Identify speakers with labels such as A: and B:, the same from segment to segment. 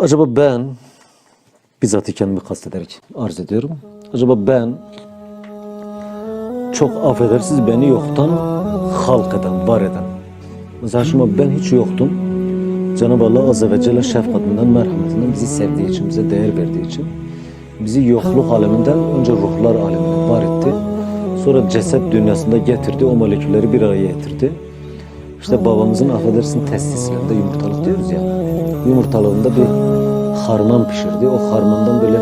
A: Acaba ben bizzat kendimi kastederek arz ediyorum. Acaba ben çok affedersiniz beni yoktan halk eden, var eden. Mesela şimdi ben hiç yoktum. Cenab-ı Allah Azze ve Celle şefkatinden, merhametinden bizi sevdiği için, bize değer verdiği için bizi yokluk aleminden önce ruhlar alemine var etti. Sonra ceset dünyasında getirdi, o molekülleri bir araya getirdi. İşte babamızın affedersin testislerinde yumurtalık diyoruz ya. Yumurtalığında bir harman pişirdi. O harmandan böyle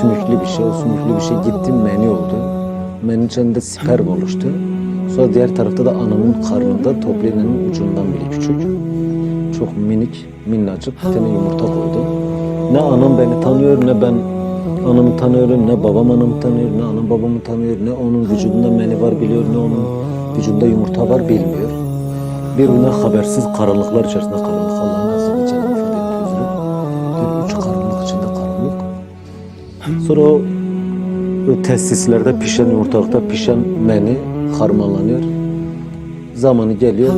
A: sümüklü bir şey, o sümüklü bir şey gitti meni oldu. Menin içinde sperm oluştu. Sonra diğer tarafta da anamın karnında topliğinin ucundan bile küçük. Çok minik, minnacık bir tane yumurta koydu. Ne anam beni tanıyor ne ben anamı tanıyorum, ne babam anamı tanıyor, ne anam babamı tanıyor, ne onun vücudunda meni var biliyor, ne onun vücudunda yumurta var bilmiyor. Birbirinden habersiz karanlıklar içerisinde karanlık Allah'ın Sonra o, testislerde pişen yumurtalıkta pişen meni harmanlanıyor. Zamanı geliyor,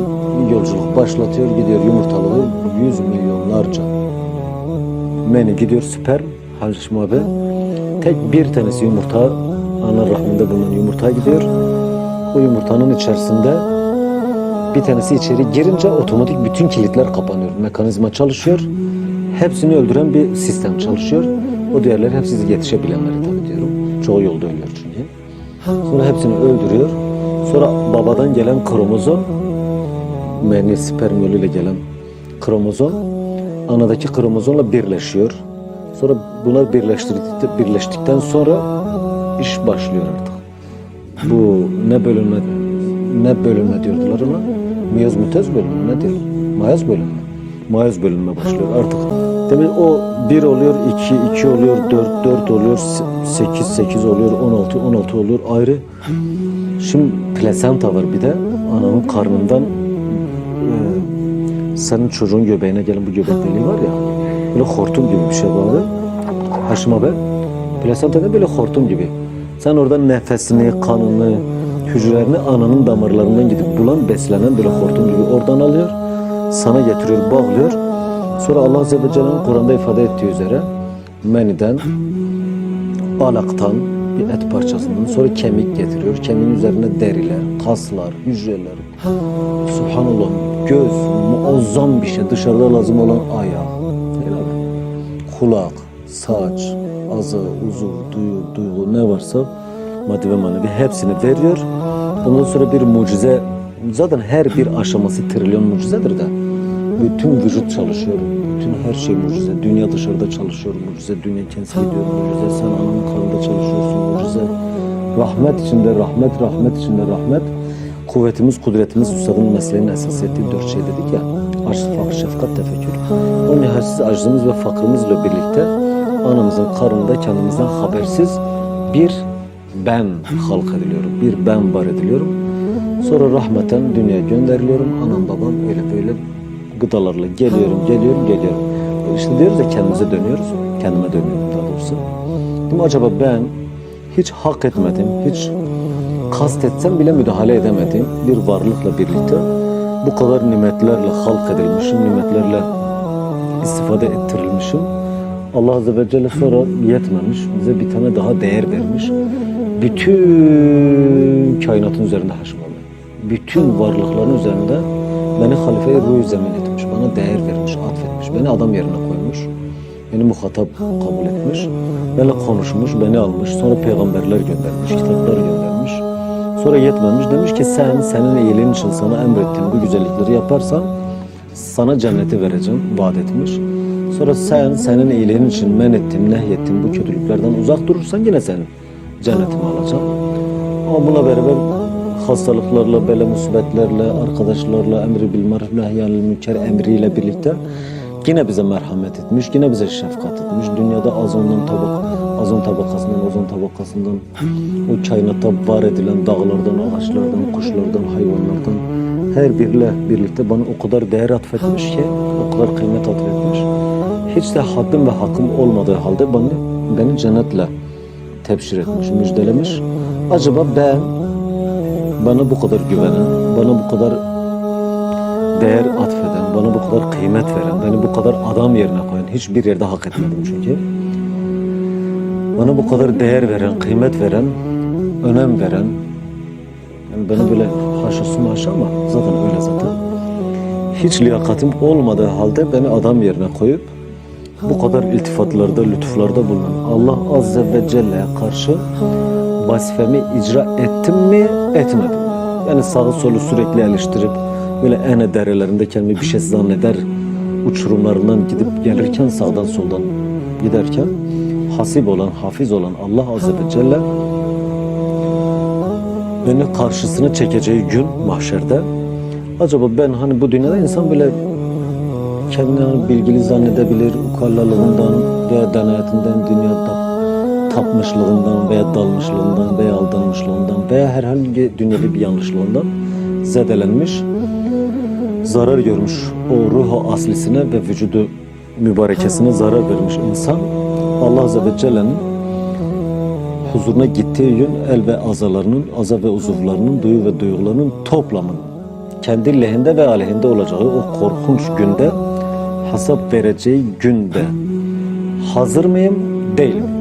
A: yolculuk başlatıyor, gidiyor yumurtalığı yüz milyonlarca meni gidiyor sperm, Haliç Muhabbe. Tek bir tanesi yumurta, ana rahminde bulunan yumurta gidiyor. O yumurtanın içerisinde bir tanesi içeri girince otomatik bütün kilitler kapanıyor. Mekanizma çalışıyor. Hepsini öldüren bir sistem çalışıyor. O diğerleri hepsi yetişebilenleri tabii diyorum. Çoğu yolda ölüyor çünkü. Sonra hepsini öldürüyor. Sonra babadan gelen kromozom, meni sperm yoluyla gelen kromozom, anadaki kromozomla birleşiyor. Sonra bunlar birleştirdikten, birleştikten sonra iş başlıyor artık. Bu ne bölünme ne bölünme diyordular ona? Miyoz mütez bölünme ne diyor? Bölünme. Mayoz bölünme başlıyor artık. Demek o bir oluyor, iki, iki oluyor, dört, dört oluyor, se- sekiz, sekiz oluyor, on altı, on altı oluyor ayrı. Şimdi plasenta var bir de ananın karnından e, senin çocuğun göbeğine gelen bu göbek deliği var ya böyle hortum gibi bir şey bağlı. Haşim abi plasenta da böyle hortum gibi. Sen orada nefesini, kanını, hücrelerini ananın damarlarından gidip bulan, beslenen böyle hortum gibi oradan alıyor. Sana getiriyor, bağlıyor. Sonra Allah Azze ve Celle'nin Kur'an'da ifade ettiği üzere meniden, alaktan bir et parçasından sonra kemik getiriyor. Kemiğin üzerine deriler, kaslar, hücreler. Subhanallah göz muazzam bir şey. Dışarıda lazım olan ayak, kulak, saç, azı, uzuv, duyu, duygu ne varsa maddi ve manevi hepsini veriyor. Ondan sonra bir mucize zaten her bir aşaması trilyon mucizedir de bütün vücut çalışıyor. Bütün her şey mucize. Dünya dışarıda çalışıyor mucize. Dünya kendisi gidiyor mucize. Sen ananın karnında çalışıyorsun mucize. Rahmet içinde rahmet, rahmet içinde rahmet. Kuvvetimiz, kudretimiz, üstadın mesleğinin esas ettiği dört şey dedik ya. Aşk, fakr, şefkat, tefekkür. O nihayetsiz aczımız ve fakrımızla birlikte anamızın karnında kendimizden habersiz bir ben halk ediliyorum. Bir ben var ediliyorum. Sonra rahmeten dünyaya gönderiliyorum. Anam babam öyle böyle gıdalarla geliyorum, geliyorum, geliyorum. İşte diyoruz ya kendimize dönüyoruz. Kendime dönüyorum daha doğrusu. Değil mi? Acaba ben hiç hak etmedim, hiç kastetsem bile müdahale edemedim bir varlıkla birlikte bu kadar nimetlerle halk edilmişim, nimetlerle istifade ettirilmişim. Allah Azze ve Celle sonra yetmemiş, bize bir tane daha değer vermiş. Bütün kainatın üzerinde haşim oldu. Bütün varlıkların üzerinde beni halife-i ruh zemin etmiş, bana değer vermiş, atfetmiş, beni adam yerine koymuş. Beni muhatap kabul etmiş, benimle konuşmuş, beni almış, sonra peygamberler göndermiş, kitaplar göndermiş. Sonra yetmemiş, demiş ki sen, senin iyiliğin için sana emrettiğim bu güzellikleri yaparsan sana cenneti vereceğim, vaat etmiş. Sonra sen, senin iyiliğin için men ettiğim, nehyettiğim bu kötülüklerden uzak durursan yine senin cennetimi alacağım. Ama buna beraber hastalıklarla, bela musibetlerle, arkadaşlarla, emri bil maruf nehyanil münker emriyle birlikte yine bize merhamet etmiş, yine bize şefkat etmiş. Dünyada azondan tabak, azon tabakasından, ozon tabakasından, o kainatta var edilen dağlardan, ağaçlardan, kuşlardan, hayvanlardan her biriyle birlikte bana o kadar değer atfetmiş ki, o kadar kıymet atfetmiş. Hiç de haddim ve hakkım olmadığı halde beni, beni cennetle tebşir etmiş, müjdelemiş. Acaba ben bana bu kadar güvenen, bana bu kadar değer atfeden, bana bu kadar kıymet veren, beni bu kadar adam yerine koyan hiçbir yerde hak etmedim çünkü. Bana bu kadar değer veren, kıymet veren, önem veren, yani beni böyle haşası maşa ama zaten öyle zaten. Hiç liyakatim olmadığı halde beni adam yerine koyup bu kadar iltifatlarda, lütuflarda bulunan Allah Azze ve Celle'ye karşı vazifemi icra ettim mi, etmedim? Yani sağı solu sürekli eleştirip böyle ene derelerinde kendimi bir şey zanneder uçurumlarından gidip gelirken sağdan soldan giderken hasip olan, hafiz olan Allah Azze ve Celle beni karşısına çekeceği gün mahşerde acaba ben hani bu dünyada insan böyle kendini hani bilgili zannedebilir ukallalığından veya denayetinden dünyada tapmışlığından veya dalmışlığından veya aldanmışlığından veya herhangi dünyevi bir yanlışlığından zedelenmiş zarar görmüş o ruhu aslisine ve vücudu mübarekesine zarar vermiş insan Allah Azze ve Celle'nin huzuruna gittiği gün el ve azalarının, aza ve uzuvlarının, duyu ve duygularının toplamının kendi lehinde ve aleyhinde olacağı o korkunç günde hesap vereceği günde hazır mıyım, değil miyim?